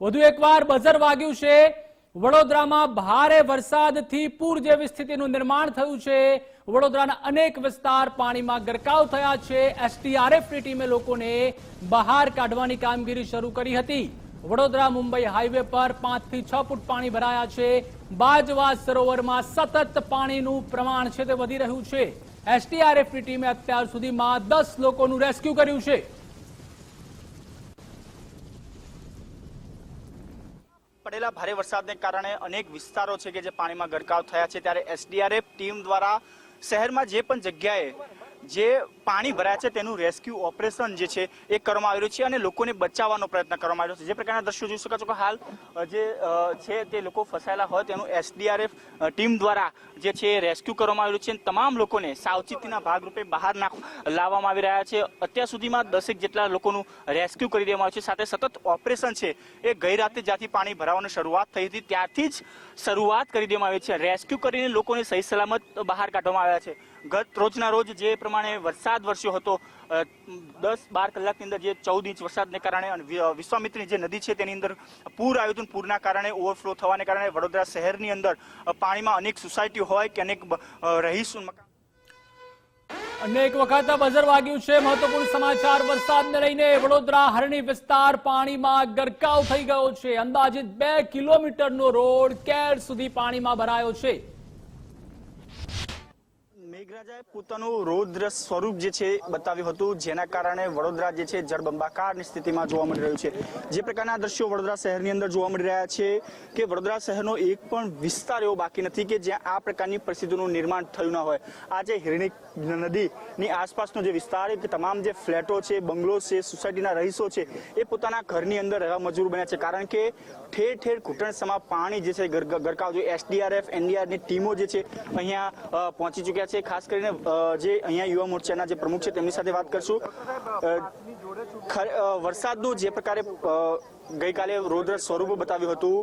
વધુ એકવાર બઝર વાગ્યું છે. વડોદરામાં ભારે વરસાદથી પૂર જેવી સ્થિતિનું નિર્માણ થયું છે. વડોદરાના અનેક વિસ્તાર પાણીમાં ગરકાવ થયા છે. એસટીઆરએફની ટીમે લોકોને બહાર કાઢવાની કામગીરી શરૂ કરી હતી. વડોદરા મુંબઈ હાઈવે પર પાંચથી છ ફૂટ પાણી ભરાયા છે. બાજવા સરોવરમાં સતત પાણીનું પ્રમાણ છે તે વધી રહ્યું છે. એસટીઆરએફની ટીમે અત્યાર સુધીમાં દસ લોકોનું રેસ્ક્યુ કર્યું છે. પડેલા ભારે વરસાદને કારણે અનેક વિસ્તારો છે કે જે પાણીમાં ગરકાવ થયા છે. ત્યારે એસડીઆરએફ ટીમ દ્વારા શહેરમાં જે પણ જગ્યાએ જે પાણી ભરાયા છે તેનું રેસ્ક્યુ ઓપરેશન જે છે એ કરવામાં આવી રહ્યું છે અને લોકોને બચાવવાનો પ્રયત્ન કરવામાં આવ્યો છે. જે પ્રકારના દ્રશ્યો જોઈ શકો છો કે હાલ જે છે તે લોકો ફસાયેલા હોય તેનું એસડીઆરએફ ટીમ દ્વારા જે છે રેસ્ક્યુ કરવામાં આવ્યું છે અને તમામ લોકોને સાવચેતીના ભાગરૂપે બહાર નાખ, લાવવામાં આવી રહ્યા છે. અત્યાર સુધીમાં દસેક જેટલા લોકોનું રેસ્ક્યુ કરી દેવામાં આવ્યું છે. સાથે સતત ઓપરેશન છે એ ગઈ રાતે જ્યાંથી પાણી ભરાવાની શરૂઆત થઈ હતી, ત્યારથી જ શરૂઆત કરી દેવામાં આવી છે. રેસ્ક્યુ કરીને લોકોને સહી સલામત બહાર કાઢવામાં આવ્યા છે. ગત રોજના રોજ જે પ્રમાણે વરસાદ વરસ્યો હતો દસ બાર કલાકની અંદર જે ચૌદ ઇંચ વરસાદને કારણે અને વિ- વિશ્વામિત્રી જે નદી છે તેની અંદર પૂર આવ્યું હતું પૂરના કારણે ઓવરફ્લો થવાને કારણે વડોદરા શહેરની અંદર પાણીમાં અનેક સોસાયટી હોય કે અનેક રહીશું મકાન અનેક વખત બઝર વાગ્યું છે. મહત્વપૂર્ણ સમાચાર, વરસાદને લઈને વડોદરા હરણી વિસ્તાર પાણીમાં ગરકાવ થઈ ગયો છે. અંદાજિત બે કિલોમીટરનો રોડ કેર સુધી પાણીમાં ભરાયો છે. મેઘરાજાએ પોતાનું રૌદ્ર સ્વરૂપ જે છે બતાવ્યું હતું, જેના કારણે વડોદરા જે છે જળબંબાકારની સ્થિતિમાં જોવા મળી રહ્યું છે. જે પ્રકારના દ્રશ્યો વડોદરા શહેરની અંદર જોવા મળી રહ્યા છે કે વડોદરા શહેરનો એક પણ વિસ્તાર એવો બાકી નથી કે જ્યાં આ પ્રકારની પરિસ્થિતિનું નિર્માણ થયું ના હોય. આજે હિરણી નદીની આસપાસનો જે વિસ્તાર કે તમામ જે ફ્લેટો છે, બંગલો છે, સોસાયટીના રહીશો છે, એ પોતાના ઘરની અંદર રહેવા મજબૂર બન્યા છે. કારણ કે ઠેર ઠેર ઘૂંટણસમાં પાણી જે છે ગર- ગરકાવ જોઈએ એસડીઆરએફ એનડીઆરની ટીમો જે છે અહીંયા પહોંચી ચૂક્યા છે. ખાસ કરીને જે અહીંયા યુવા મોરચાના જે પ્રમુખ છે, તેમની સાથે વાત કરશું. વરસાદનું જે પ્રકારે ગઈકાલે રૌદ્ર સ્વરૂપ બતાવ્યું હતું.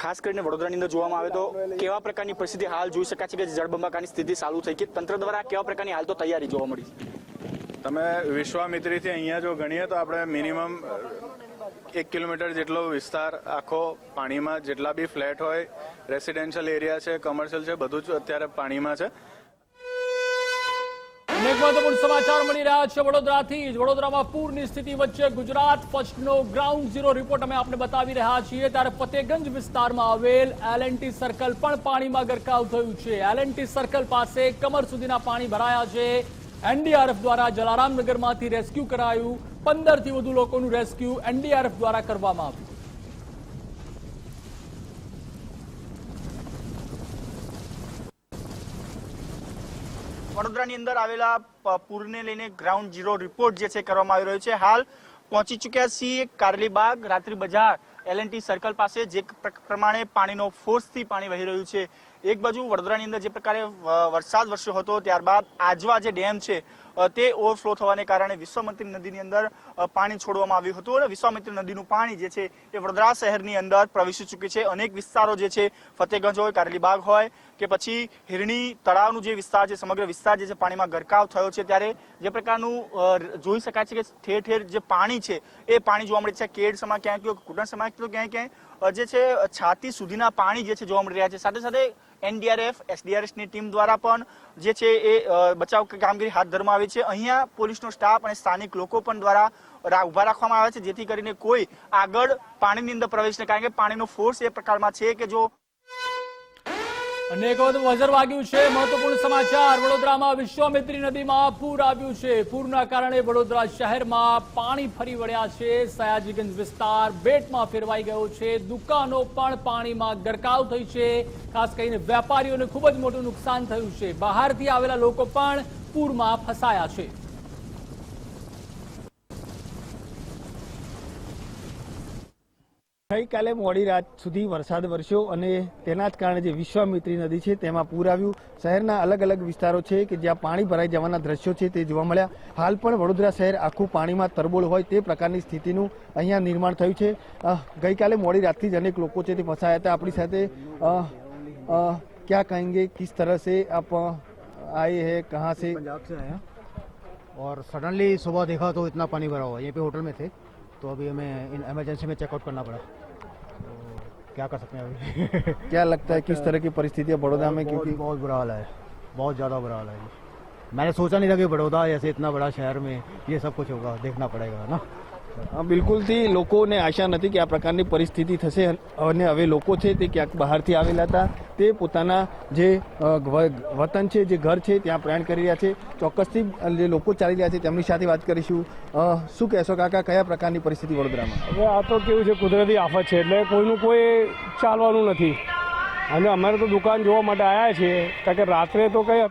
ખાસ કરીને વડોદરાની અંદર જોવામાં આવે તો કેવા પ્રકારની પરિસ્થિતિ હાલ જોઈ શકાય છે કે જળબંબાકારની સ્થિતિ ચાલુ થઈ કે તંત્ર દ્વારા કેવા પ્રકારની હાલ તો તૈયારી જોવા મળી તમે વિશ્વામિત્રીથી અહીંયા જો ગણીએ તો આપણે મિનિમમ એક કિલોમીટર જેટલો વિસ્તાર આખો પાણીમાં જેટલા બી ફ્લેટ હોય, રેસિડેન્શિયલ એરિયા છે, કમર્શિયલ છે, બધું જ અત્યારે પાણીમાં છે. અનેક મહત્વપૂર્ણ સમાચાર મળી રહ્યા છે વડોદરાથી જ. વડોદરામાં પૂરની સ્થિતિ વચ્ચે ગુજરાત ફર્સ્ટનો ગ્રાઉન્ડ ઝીરો રિપોર્ટ અમે આપને બતાવી રહ્યા છીએ. ત્યારે ફતેગંજ વિસ્તારમાં આવેલ એલએનટી સર્કલ પણ પાણીમાં ગરકાવ થયું છે. એલએનટી સર્કલ પાસે કમર સુધીના પાણી ભરાયા છે. એનડીઆરએફ દ્વારા જલારામનગરમાંથી રેસ્ક્યુ કરાયું. પંદરથી વધુ લોકોનું રેસ્ક્યુ એનડીઆરએફ દ્વારા કરવામાં આવ્યું. વડોદરાની અંદર આવેલા પૂરને લઈને ગ્રાઉન્ડ ઝીરો રિપોર્ટ જે છે કરવામાં આવી રહ્યો છે. હાલ પહોંચી ચૂક્યા છીએ કારલીબાગ રાત્રિ બજાર એલએનટી સર્કલ પાસે, જે પ્ર- પ્રમાણે પાણીનો ફોર્સથી પાણી વહી રહ્યું છે. એક બાજુ વડોદરાની અંદર જે પ્રકારે વરસાદ વરસ્યો હતો, ત્યારબાદ આજવા જે ડેમ છે તે ઓવરફ્લો થવાને કારણે વિશ્વામિત્રી નદીની અંદર પાણી છોડવામાં આવ્યું હતું અને વિશ્વામિત્રી નદીનું પાણી જે છે એ વડોદરા શહેરની અંદર પ્રવેશી ચૂક્યું છે. અનેક વિસ્તારો જે છે ફતેગંજ હોય કારેલીબાગ હોય કે પછી હિરણી તળાવનું જે વિસ્તાર છે, સમગ્ર વિસ્તાર જે છે પાણીમાં ગરકાવ થયો છે ત્યારે જે પ્રકારનું જોઈ શકાય છે કે ઠેર ઠેર જે પાણી છે એ પાણી જોવા મળે છે. કેડ સમા ક્યાંક કુટુંબ સમા ક્યાંય ક્યાંય જે છે, છાતી સુધીના પાણી જે છે જોવા મળી રહ્યા છે. સાથે સાથે એનડીઆરએફ, એસડીઆરએફની ટીમ દ્વારા પણ જે છે એ બચાવ કામગીરી હાથ ધરવામાં આવી છે. અહીંયા પોલીસનો સ્ટાફ અને સ્થાનિક લોકો પણ દ્વારા ઊભા રાખવામાં આવે છે, જેથી કરીને કોઈ આગળ પાણીની અંદર પ્રવેશ ન કારણ કે પાણીનો ફોર્સ એ પ્રકારમાં છે કે જો અનેક વખત વજર વાગ્યું છે. મહત્વપૂર્ણ સમાચાર, વડોદરામાં વિશ્વામિત્રી નદીમાં પૂર આવ્યું છે. પૂરના કારણે વડોદરા શહેરમાં પાણી ફરી વળ્યા છે. સયાજીગંજ વિસ્તાર બેટમાં ફેરવાઈ ગયો છે. દુકાનો પણ પાણીમાં ગરકાવ થઈ છે. ખાસ કરીને વેપારીઓને ખૂબ જ મોટું નુકસાન થયું છે. બહારથી આવેલા લોકો પણ પૂરમાં ફસાયા છે. ગઈકાલે મોડી રાત સુધી વરસાદ વરસ્યો અને તેના જ કારણે જે વિશ્વામિત્રી નદી છે તેમાં પૂર આવ્યું શહેરના અલગ અલગ વિસ્તારો છે કે જ્યાં પાણી ભરાઈ જવાના દ્રશ્યો છે તે જોવા મળ્યા હાલ પણ વડોદરા શહેર આખું પાણીમાં તરબોળ હોય તે પ્રકારની સ્થિતિનું અહીંયા નિર્માણ થયું છે અ, ગઈકાલે મોડી રાતથી જ અનેક લોકો છે તે ફસાયા હતા આપણી સાથે અ, અ, ક્યાં કહેંગે કિસ तरह से आप अ, आए हैं कहाँ से पंजाब से आए हैं और सडनली सुबह देखा तो इतना पानी भरा हुआ है यहीं पे होटल में थे तो अभी हमें इन एमरजेंसी में चेकआउट करना पड़ा। तो क्या कर सकते हैं अभी? क्या लगता है किस तरह की परिस्थिति है बड़ौदा में? क्योंकि बहुत बुरा हाल है। बहुत ज़्यादा बुरा हाल है मैंने सोचा नहीं था कि बड़ौदा जैसे इतना बड़ा शहर में ये सब कुछ होगा देखना पड़ेगा ना? બિલકુલથી લોકોને આશા નથી કે આ પ્રકારની પરિસ્થિતિ થશે અને હવે લોકો છે તે ક્યાંક બહારથી આવેલા હતા. તે પોતાના જે વતન છે, જે ઘર છે, ત્યાં પ્રયાણ કરી રહ્યા છે. ચોક્કસથી જે લોકો ચાલી રહ્યા છે, તેમની સાથે વાત કરીશું. શું કહેશો કાકા, કયા પ્રકારની પરિસ્થિતિ વડોદરામાં? હવે આ તો કેવું છે, કુદરતી આફત છે, એટલે કોઈનું કોઈ ચાલવાનું નથી. અને અમારે તો દુકાન જોવા માટે આવ્યા છીએ, કારણ કે રાત્રે તો કઈ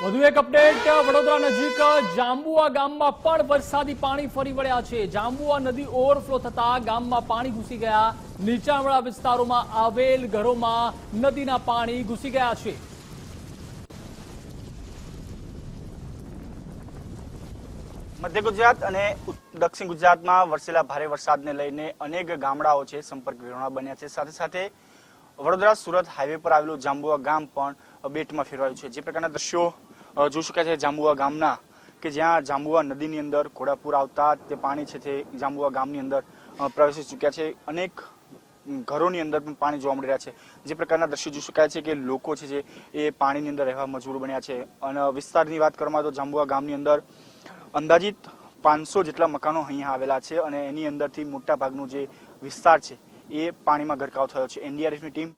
વધુ એક અપડેટ વડોદરા નજીક જાંબુઆ ગામમાં પણ વરસાદી પાણી ફરી વળ્યા છે. જાંબુઆ નદી ઓવરફ્લો થતા ગામમાં પાણી ઘૂસી ગયા. નીચાણવાળા વિસ્તારોમાં આવેલ ઘરોમાં નદીના પાણી ઘૂસી ગયા છે. મધ્ય ગુજરાત અને દક્ષિણ ગુજરાતમાં વરસેલા ભારે વરસાદને લઈને અનેક ગામડાઓ છે સંપર્ક વિહોણા બન્યા છે. સાથે સાથે વડોદરા સુરત હાઈવે પર આવેલું જાંબુઆ ગામ પણ બેટમાં ફેરવાયું છે. જે પ્રકારના દ્રશ્યો જોઈ શકાય છે જાંબુવા ગામના કે જ્યાં જાંબુવા નદીની અંદર ઘોડાપુર આવતા તે પાણી છે તે જાંબુવા ગામની અંદર પ્રવેશી ચૂક્યા છે. અનેક ઘરોની અંદર પણ પાણી જોવા મળી રહ્યા છે. જે પ્રકારના દ્રશ્યો જોઈ શકાય છે કે લોકો છે જે એ પાણીની અંદર રહેવા મજબૂર બન્યા છે. અને વિસ્તારની વાત કરવામાં તો જાંબુઆ ગામની અંદર અંદાજિત પાંચસો જેટલા મકાનો અહીંયા આવેલા છે અને એની અંદરથી મોટા ભાગનું જે વિસ્તાર છે એ પાણીમાં ગરકાવ થયો છે. એનડીઆરએફની ટીમ